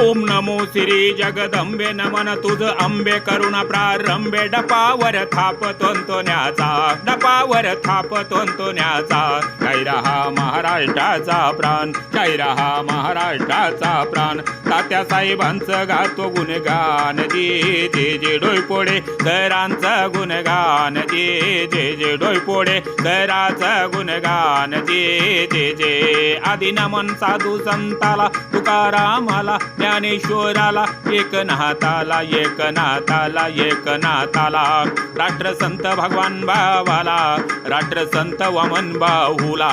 ओम नमो श्री जगदंबे नमन तुझ अंबे करुणा प्रारंभे. डपावर थाप तोंतोण्याचा डपावर थाप तोंतोण्याचा जय रहा महाराष्ट्राचा प्राण जय रहा महाराष्ट्राचा प्राण. तात्या साहेबांचं गातो गुणगान जे जे जे डोयपोडे सरांचं गुणगान जे जे जे डोयपोडे सराचं गुणगान दे जे जे आदि नमन साधू संताला तुकारामाला ज्ञानेश्वराला एकनाथाला एकनाथाला एकनाथाला राष्ट्रसंत भगवान बाबाला राष्ट्रसंत वामन बाहूला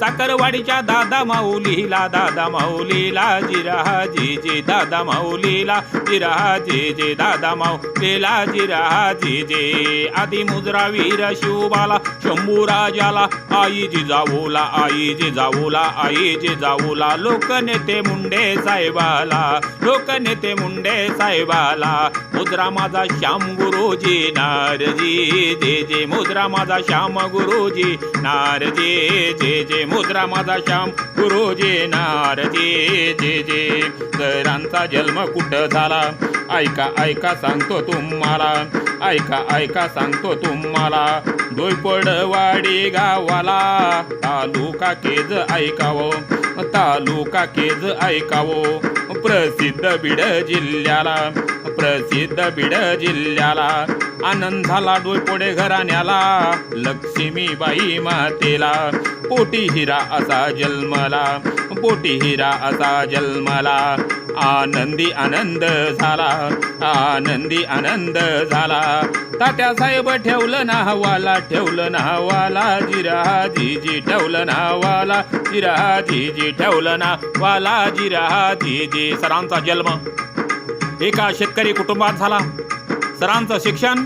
चाकरवाडीच्या दादा माऊलीला दादा माऊलीला जिरा जे दादा माऊलीला जिरा जे जी दादा माऊलीला जिरा जे जी. आदि मुद्रा वीर शिवबाला शंभू राजाला आई जिजाऊला आई जिजाऊला आई जिजाऊला लोकनेते मुंडे साहेबाला लोकनेते मुंडे साहेबाला मुद्रा माझा श्याम गुरुजी नारजी जे जे मुद्रा माझा श्याम गुरुजी नारजी जे जे मुद्रा माझा श्याम गुरुजी नारजी जे जे सरांचा जन्म कुठं झाला? ऐका ऐका सांगतो तुम्हाला ऐका ऐका सांगतो तुम्हाला डोयपडवाडी गावाला तालुका केज ऐकावं तालुका केज ऐकावं प्रसिद्ध बीड जिल्ह्याला प्रसिद्ध बीड जिल्ह्याला. आनंद झाला डोईपोडे घराण्याला. लक्ष्मीबाई मातेला. पोटी हिरा असा जन्मला. पोटी हिरा असा जन्मला. आनंदी आनंद झाला. आनंदी आनंद झाला. तात्या साहेब ठेवलं ना हवाला ठेवलं ना हवाला जिरा जीजी ठेवलं ना हवाला जिरा जीजी ठेवलं ना वाला जिरा जीजी सरांचा जन्म. एका शेतकरी कुटुंबात झाला. सरांचं शिक्षण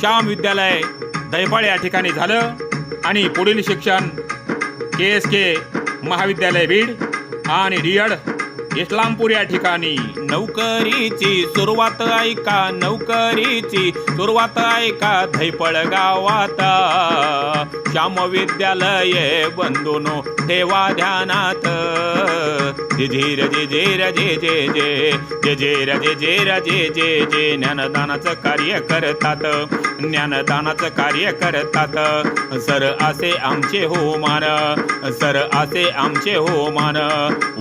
श्याम विद्यालय दैपाळ या ठिकाणी झालं आणि पुढील शिक्षण के एस के महाविद्यालय बीड आणि डियड इस्लामपूर या ठिकाणी. नौकरीची सुरुवात ऐका नौकरीची सुरुवात ऐका धैपळ गावात. श्याम विद्यालय बंधुनो ठेवा ध्यानात. जिझीर जिझीर जे जे जे जे झेर जे झेर जे जे जे ज्ञानदानाचं कार्य करतात. ज्ञानदानाचं कार्य करतात. सर असे आमचे हो मान सर असे आमचे हो मान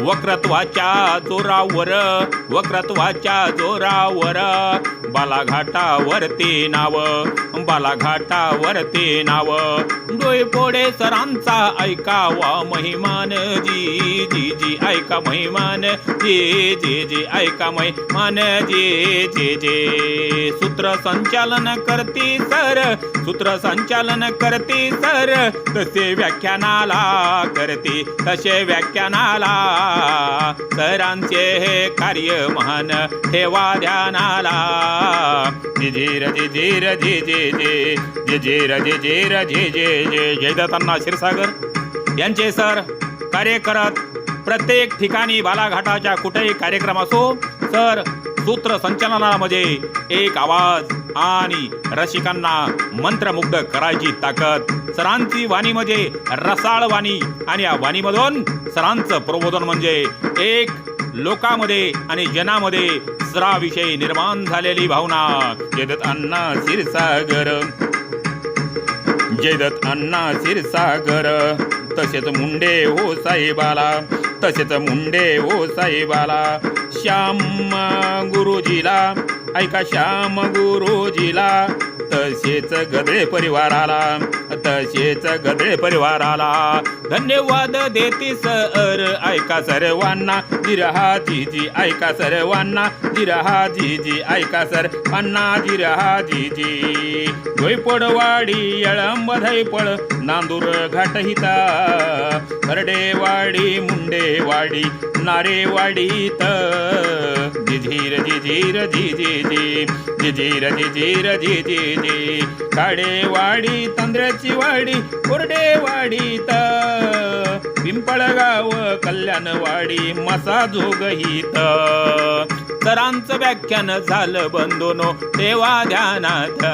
वक्रत्वाच्या जोरावर वक्रत्वाच्या जोरावर. बालाघाटावरती नाव बालाघाटावरती नाव. डोईपोडे सरांचा ऐकावा महिमान. जी जी जी ऐका महिमान. जे जे जे ऐका महिमान. जे जे जे. सूत्र संचालन करती सर सूत्र संचालन करती सर. तसे व्याख्यानाला करते तसे व्याख्यानाला. सरांचे हे कार्य महान ठेवा ध्यानाला. जिजीर जिजीर जे जे जे जिजीर जिजीर जे जे जे जयदत्तांना क्षीरसागर. यांचे सर कार्य करत प्रत्येक ठिकाणी बालाघाटाच्या कुठेही कार्यक्रम असो सर सूत्र संचलनामध्ये एक आवाज आणि रसिकांना मंत्रमुग्ध करायची ताकद. सरांची वाणी म्हणजे रसाळ वाणी. आणि या वाणीमधून सरांचं प्रबोधन म्हणजे एक लोकामध्ये आणि जनामध्ये सराविषयी निर्माण झालेली भावना. जयदत्त अण्णा क्षीरसागर. जयदत्त अण्णा क्षीरसागर. तसेच मुंडे हो साहेबाला. तसेच मुंडे हो साहेबाला. श्याम गुरुजीला. ऐका श्याम गुरुजीला. तसेच गदळे परिवाराला. तसेच गदळे परिवाराला. धन्यवाद देते सर ऐका सर्वांना. जिरहा जीजी ऐका सर्वांना. जिरहा जीजी ऐका सर अण्णा जिरहा जीजी. जी धोयपडवाडी यळंब धैपळ नांदूर घाटहिता. करडेवाडी मुंडेवाडी नारेवाडी तर धीर धीर धीर धीर धीर धीर काडेवाडी काडे वाडी कोरडेवाडी तर पिंपळगाव कल्याणवाडी मसा जोगहित सरांचं व्याख्यान झालं बंधुनो तेव्हा ध्यानात.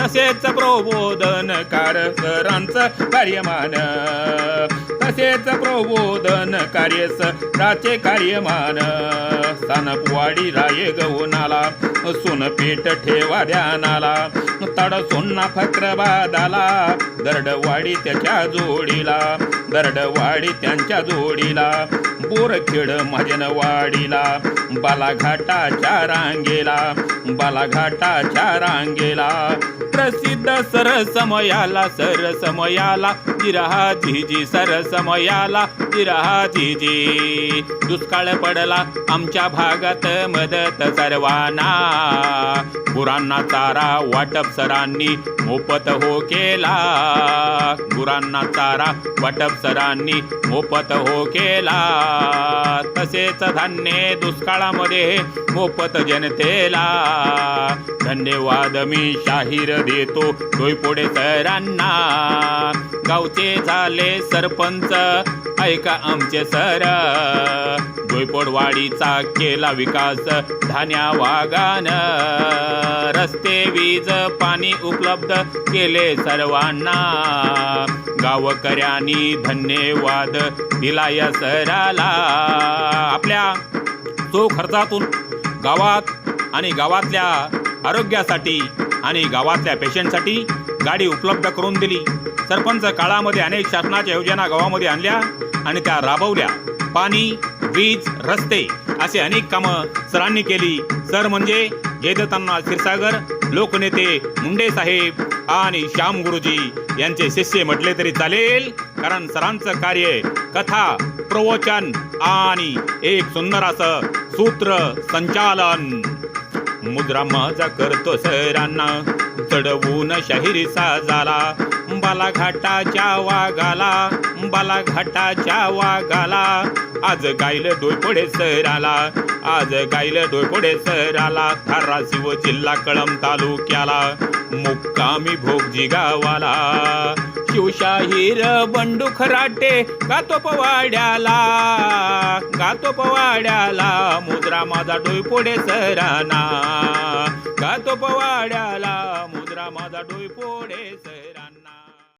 तसेच प्रबोधनकार सरांचं कार्यमान. तसेच प्रबोधन कार्य सराचे कार्यमान. सानपवाडी राये गवनाला सोन पेट ठेवा ध्यानाला. तड सोन्ना फक्रबादाला दरडवाडी त्याच्या जोडीला. दरडवाडी त्यांच्या जोडीला बोरखेड महाजनवाडीला बालाघाटाच्या रांगेला बालाघाटाच्या रांगेला. प्रसिद्ध सरसमयाला सरसमयाला जिरहा झिजी सरसमयाला जिरहा झिजी दुष्काळ पडला आमच्या भागात मदत सर्वांना. गुरांना चारा वाटप सरांनी मोफत हो केला. गुरांना चारा वाटप सरांनी मोफत हो केला. तसेच धान्य दुष्काळामध्ये मोफत जनतेला. धन्यवाद मी शाहीर देतो डोईपोडे सरांना. गावचे झाले सरपंच ऐका आमचे सर. डोईपोडवाडीचा केला विकास धान्या वागान. रस्ते वीज पाणी उपलब्ध केले सर्वांना. गावकऱ्यांनी धन्यवाद दिला या सराला. आपल्या तो खर्चातून गावात आणि गावातल्या आरोग्यासाठी आणि गावातल्या पेशंटसाठी गाडी उपलब्ध करून दिली. सरपंच काळामध्ये अनेक शासनाच्या योजना गावामध्ये आणल्या आणि त्या राबवल्या. पाणी वीज रस्ते असे अनेक कामं सरांनी केली. सर म्हणजे जयदत्तांना क्षीरसागर लोकनेते मुंडे साहेब आणि श्याम गुरुजी. यांचे शिष्य म्हटले तरी चालेल कारण सरांचं कार्य कथा प्रवचन आणि एक सुंदर असं सूत्र संचालन. मुद्रा माझा करतो सरांना. चढवून शाहिरी साजाला. बालाघाटाच्या वाघाला बालाघाटाच्या वाघाला. आज गाईल डोयपोडे सराला आज गाईल डोयपोडे सराला. धाराशिव जिल्हा कळम तालुक्याला मुक्कामी भोगजी गावाला. शिवशाहीर बंडू खराटे गातो पवाड्याला गातो पवाड्याला मुद्रा माझा डोईपोडे सराना. गातो पवाड्याला मुद्रा माझा डोईपोडे सर